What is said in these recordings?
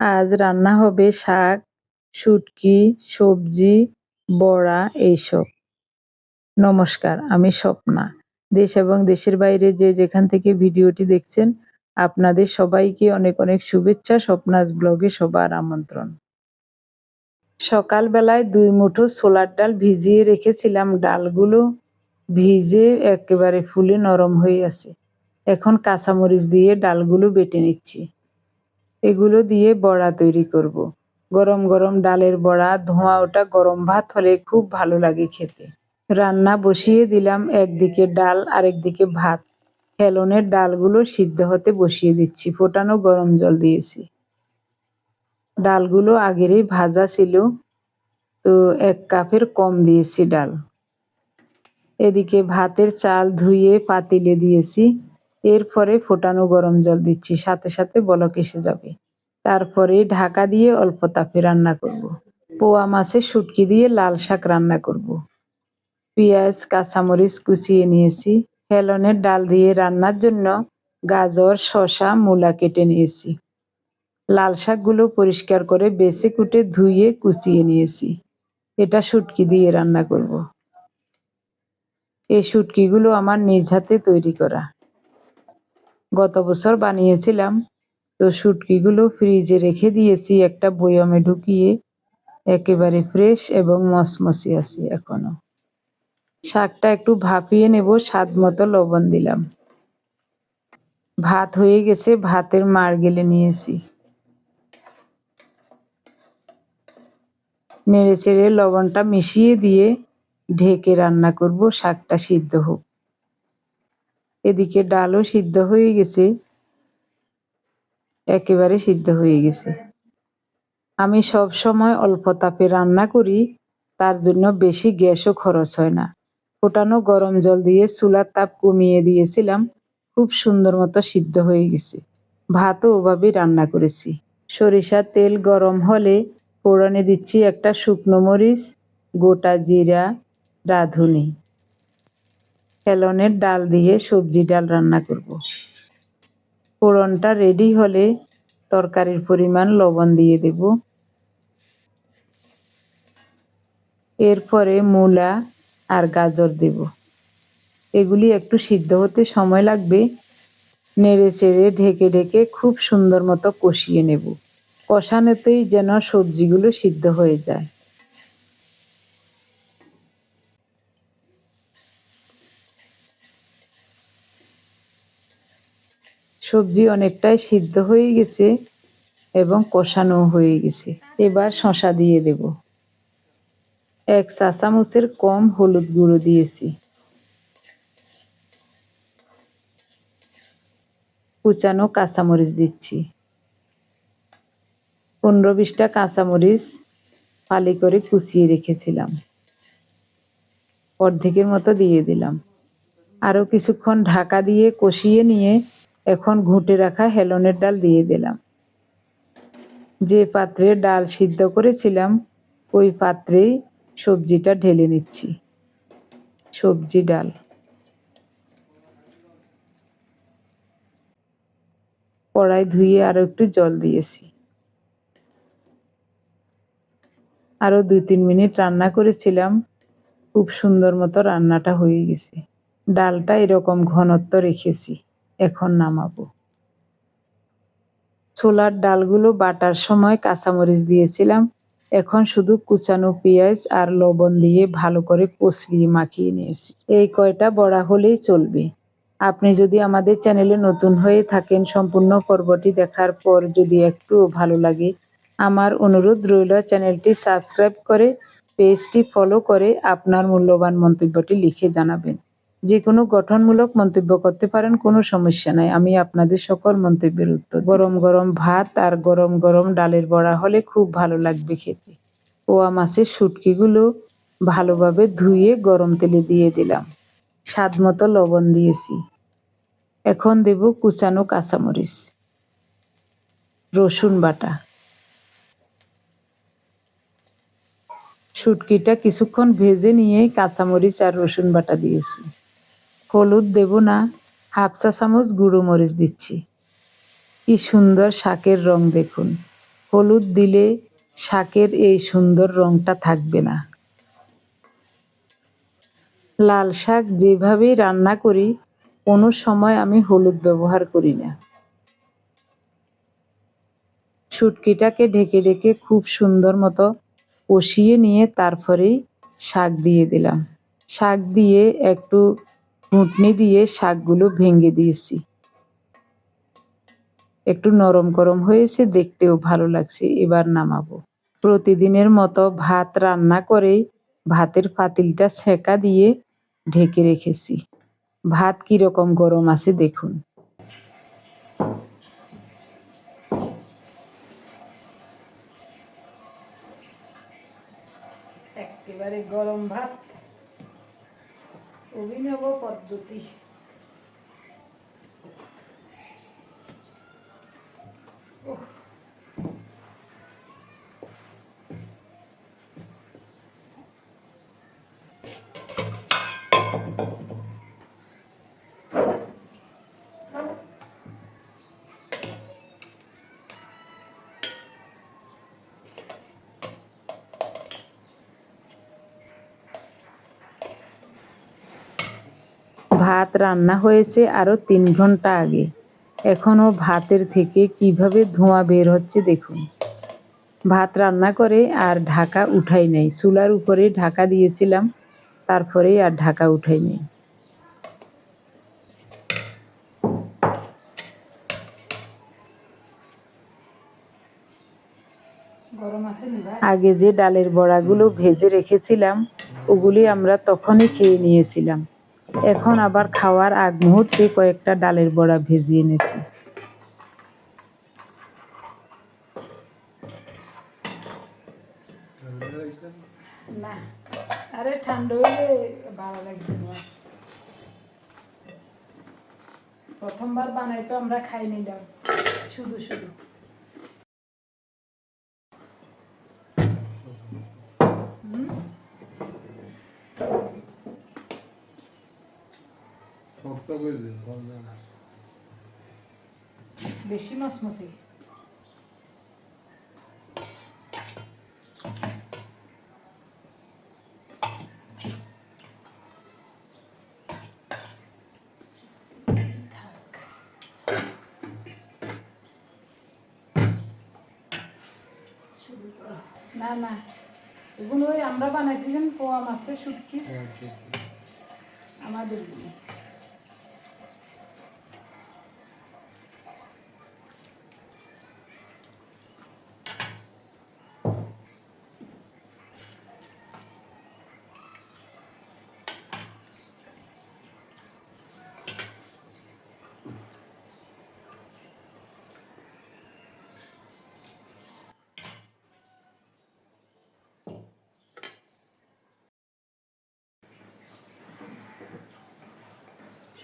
আজ রান্না হবে শাক, শুটকি, সবজি, বড়া, এইসব। নমস্কার, আমি স্বপ্না। দেশ এবং দেশের বাইরে যে যেখান থেকে ভিডিওটি দেখছেন, আপনাদের সবাইকে অনেক অনেক শুভেচ্ছা স্বপ্নাজ ব্লগে সবার আমন্ত্রণ। সকালবেলায় দুই মুঠো ছোলার ডাল ভিজিয়ে রেখেছিলাম। ডালগুলো ভিজে একেবারে ফুলে নরম হয়ে আছে। এখন কাঁচামরিচ দিয়ে ডালগুলো বেটে নিচ্ছি। এগুলো দিয়ে বড়া তৈরি করব। গরম গরম ডালের বড়া, ধোঁয়া, ওটা গরম ভাত হলে খুব ভালো লাগে খেতে। রান্না বসিয়ে দিলাম একদিকে ডাল, আরেকদিকে ভাত। হেলনের ডালগুলো সিদ্ধ হতে বসিয়ে দিচ্ছি, ফোটানো গরম জল দিয়েছি। ডালগুলো আগেরই ভাজা ছিল, তো এক কাপের কম দিয়েছি ডাল। এদিকে ভাতের চাল ধুয়ে পাতিলে দিয়েছি, এরপরে ফোটানো গরম জল দিচ্ছি, সাথে সাথে বলক এসে যাবে। তারপরে ঢাকা দিয়ে অল্প তাপে রান্না করব। পোয়া মাছের শুটকি দিয়ে লাল শাক রান্না করব। পেঁয়াজ, কাঁচামরিচ কুচিয়ে নিয়েছি হেলনের ডাল দিয়ে রান্নার জন্য গাজর শশা মূলা কেটে নিয়েছি লাল শাকগুলো পরিষ্কার করে বেছে কুটে ধুয়ে কুচিয়ে নিয়েছি এটা শুটকি দিয়ে রান্না করব। এই শুটকিগুলো আমার নিজ হাতে তৈরি করা গত বছর বানিয়েছিলাম তো শুটকিগুলো ফ্রিজে রেখে দিয়েছি, একটা বয়মে ঢুকিয়ে, একেবারে ফ্রেশ এবং মসমসি আছে এখনও। শাকটা একটু ভাপিয়ে নেব, স্বাদ মতো লবণ দিলাম। ভাত হয়ে গেছে, ভাতের মার গেলে নিয়েছি। নেড়ে চেড়ে লবণটা মিশিয়ে দিয়ে ঢেকে রান্না করব, শাকটা সিদ্ধ হোক। এদিকে ডালও সিদ্ধ হয়ে গেছে। একেবারে সিদ্ধ হয়ে গেছে। আমি সব সময় অল্প তাপে রান্না করি, তার জন্য বেশি গ্যাসও খরচ হয় না। ফোটানো গরম জল দিয়ে চুলার তাপ কমিয়ে দিয়েছিলাম, খুব সুন্দর মতো সিদ্ধ হয়ে গেছে। ভাতও ওভাবেই রান্না করেছি। সরিষার তেল গরম হলে ফোড়নে দিচ্ছি একটা শুকনো মরিচ, গোটা জিরা, রাঁধুনি। হেলনের ডাল দিয়ে সবজি ডাল রান্না করব। ফোড়নটা রেডি হলে তরকারির পরিমাণ লবণ দিয়ে দেব। এরপরে মূলা আর গাজর দেব। এগুলি একটু সিদ্ধ হতে সময় লাগবে। নেড়ে চেড়ে ঢেকে ঢেকে খুব সুন্দর মতো কষিয়ে নেব। কষানোতেই যেন সবজিগুলো সিদ্ধ হয়ে যায়। সবজি অনেকটাই সিদ্ধ হয়ে গেছে এবং কষানো হয়ে গেছে। এবার শশা দিয়ে দেব। এক চা চামচের কম হলুদ গুঁড়ো দিয়েছি। কুচানো কাঁচামরিচ দিচ্ছি। পনেরো বিশটা কাঁচামরিচ ফালি করে কুচিয়ে রেখেছিলাম। অর্ধেকের মতো দিয়ে দিলাম। আরও কিছুক্ষণ ঢাকা দিয়ে কষিয়ে নিয়ে এখন ঘুঁটে রাখা হেলনের ডাল দিয়ে দিলাম। যে পাত্রে ডাল সিদ্ধ করেছিলাম, ওই পাত্রেই সবজিটা ঢেলে নিচ্ছি। সবজি ডাল। কড়াই ধুয়ে আরও একটু জল দিয়েছি। আরও দুই তিন মিনিট রান্না করেছিলাম, খুব সুন্দর মতো রান্নাটা হয়ে গেছে। ডালটা এরকম ঘনত্ব রেখেছি। এখন নামাবো। ছোলার ডালগুলো বাটার সময় কাঁচামরিচ দিয়েছিলাম। এখন শুধু কুচানো পেঁয়াজ আর লবণ দিয়ে ভালো করে কষিয়ে মাখিয়ে নিয়েছি। এই কয়টা বড়া হলেই চলবে। আপনি যদি আমাদের চ্যানেলে নতুন হয়ে থাকেন, সম্পূর্ণ পর্বটি দেখার পর যদি একটু ভালো লাগে, আমার অনুরোধ রইল চ্যানেলটি সাবস্ক্রাইব করে, পেজটি ফলো করে আপনার মূল্যবান মন্তব্যটি লিখে জানাবেন। যে কোনো গঠনমূলক মন্তব্য করতে পারেন, কোনো সমস্যা নাই। আমি আপনাদের সকল মন্তব্যের উত্তর গরম গরম ভাত আর গরম গরম ডালের বড়া হলে খুব ভালো লাগবে খেতে। পোয়া মাছের শুটকিগুলো ভালোভাবে ধুয়ে গরম তেলে দিয়ে দিলাম। স্বাদ মতো লবণ দিয়েছি। এখন দেব কুচানো কাঁচামরিচ। রসুন বাটা। শুটকিটা কিছুক্ষণ ভেজে নিয়ে কাঁচামরিচ আর রসুন বাটা দিয়েছি। হলুদ দেব না, হাফ চা চামচ গুঁড়ো মরিচ দিচ্ছি। কি সুন্দর শাকের রং দেখুন। হলুদ দিলে শাকের এই সুন্দর রংটা থাকবে না। লাল শাক যেভাবেই রান্না করি, কোনো সময় আমি হলুদ ব্যবহার করি না। শুটকিটাকে ঢেকে ঢেকে খুব সুন্দর মতো কষিয়ে নিয়ে তারপরেই শাক দিয়ে দিলাম। শাক দিয়ে একটু ঘুটনি দিয়ে শাকগুলো ভেঙে দিয়েছি। একটু নরম গরম হয়েছে, দেখতেও ভালো লাগছে, এবার নামাবো। প্রতিদিনের মতো ভাত রান্না করেই ভাতের পাতিলটা ছেঁকা দিয়ে ঢেকে রেখেছি। ভাত কীরকম গরম আছে দেখুন। একেবারে গরম ভাত। অভিনব পদ্ধতি। ভাত রান্না হয়েছে আরও তিন ঘণ্টা আগে। এখনও ভাতের থেকে কীভাবে ধোঁয়া বের হচ্ছে দেখুন। ভাত রান্না করে আর ঢাকা উঠাই নাই। চুলার উপরে ঢাকা দিয়েছিলাম তারপরেই আর ঢাকা উঠাই নাই। আগে যে ডালের বড়াগুলো ভেজে রেখেছিলাম, ওগুলি আমরা তখনই খেয়ে নিয়েছিলাম। এখন আবার খাওয়ার আগ মুহূর্তে কয়েকটা ডালের বড়া ভেজিয়ে এনেছি না, আরে ঠান্ডা প্রথমবার বানাই তো আমরা খাই নিলাম শুধু শুধু। শক্ত করে দিন গন্ধ না বেশি মসমসি না না এগুলো ওই আমরা বানাইছিলাম পোয়া মাছের শুটকি হ্যাঁ, ঠিক আছে। আমাদের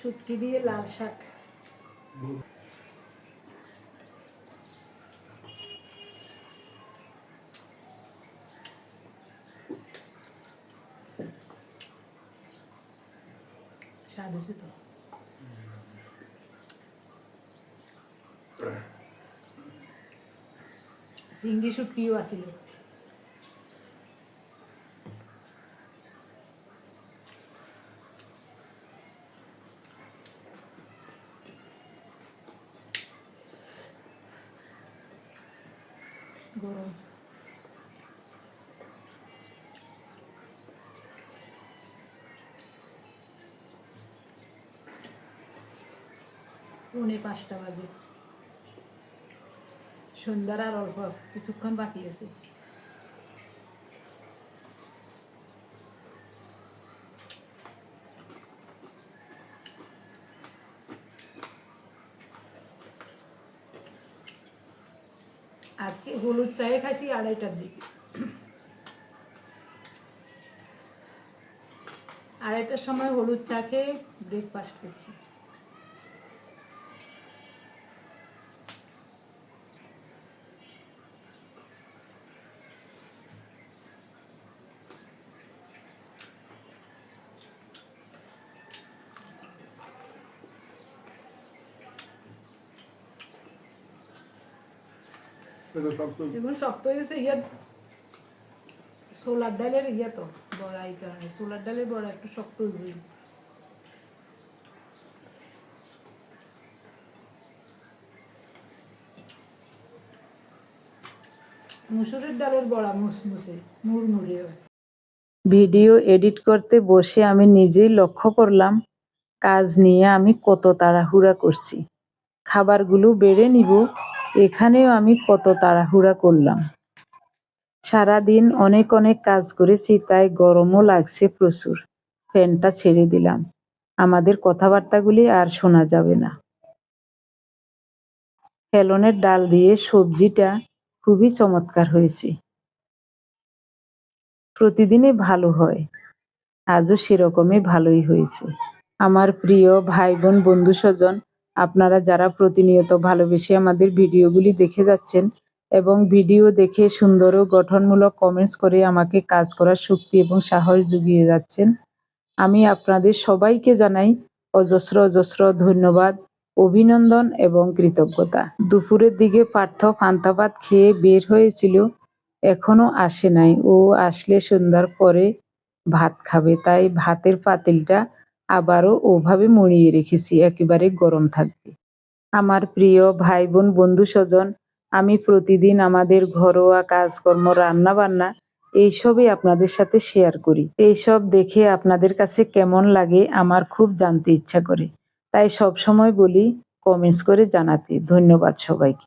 শুটকি দিয়ে লাল শাক। স্বাদ হয়েছে তো? চিংড়ি শুটকিও আছিল গরম। পৌনে পাঁচটা বাজে। সন্ধ্যার আর অল্প কিছুক্ষণ বাকি আছে আজকে হলুদ চায়ে খাইছি আড়াইটার দিকে। আড়াইটার সময় হলুদ চা খেয়ে ব্রেকফাস্ট করছি। এটা শক্ত এগুলো শক্ত হয়ে গেছে ইয়া সোলার ডালের ইয়া তো বড়া এই কারণে সোলার ডালের বড়া একটু শক্ত হয়ে মুসুরের ডালের বড়া মুসমুসে মুড়মুড়ে ভিডিও এডিট করতে বসে আমি নিজেই লক্ষ্য করলাম কাজ নিয়ে আমি কত তাড়াহুড়া করছি। খাবারগুলো বেড়ে নিব এখানেও আমি কত তাড়াহুড়া করলাম। সারাদিন অনেক অনেক কাজ করেছি, তাই গরমও লাগছে প্রচুর। ফ্যানটা ছেড়ে দিলাম। আমাদের কথাবার্তাগুলি আর শোনা যাবে না। ফেলনের ডাল দিয়ে সবজিটা খুবই চমৎকার হয়েছে। প্রতিদিনই ভালো হয়। আজও সেরকমই ভালোই হয়েছে। আমার প্রিয় ভাই বোন বন্ধু স্বজন আপনারা যারা প্রতিনিয়ত ভালোবেসে আমাদের ভিডিওগুলি দেখে যাচ্ছেন এবং ভিডিও দেখে সুন্দর ও গঠনমূলক কমেন্টস করে আমাকে কাজ করার শক্তি এবং সাহস জুগিয়ে যাচ্ছেন, আমি আপনাদের সবাইকে জানাই অজস্র অজস্র ধন্যবাদ, অভিনন্দন এবং কৃতজ্ঞতা। দুপুরের দিকে পার্থ ভাত খেয়ে বের হয়েছিল, এখনও আসে নাই। ও আসলে সন্ধ্যার পরে ভাত খাবে, তাই ভাতের পাতিলটা আবারও ওভাবে মুড়িয়ে রেখেছি, একেবারে গরম থাকবে। আমার প্রিয় ভাই বোন বন্ধু স্বজন আমি প্রতিদিন আমাদের ঘরোয়া কাজকর্ম রান্না বান্না এইসবই আপনাদের সাথে শেয়ার করি। এইসব দেখে আপনাদের কাছে কেমন লাগে আমার খুব জানতে ইচ্ছা করে। তাই সব সময় বলি কমেন্টস করে জানাতে। ধন্যবাদ সবাইকে।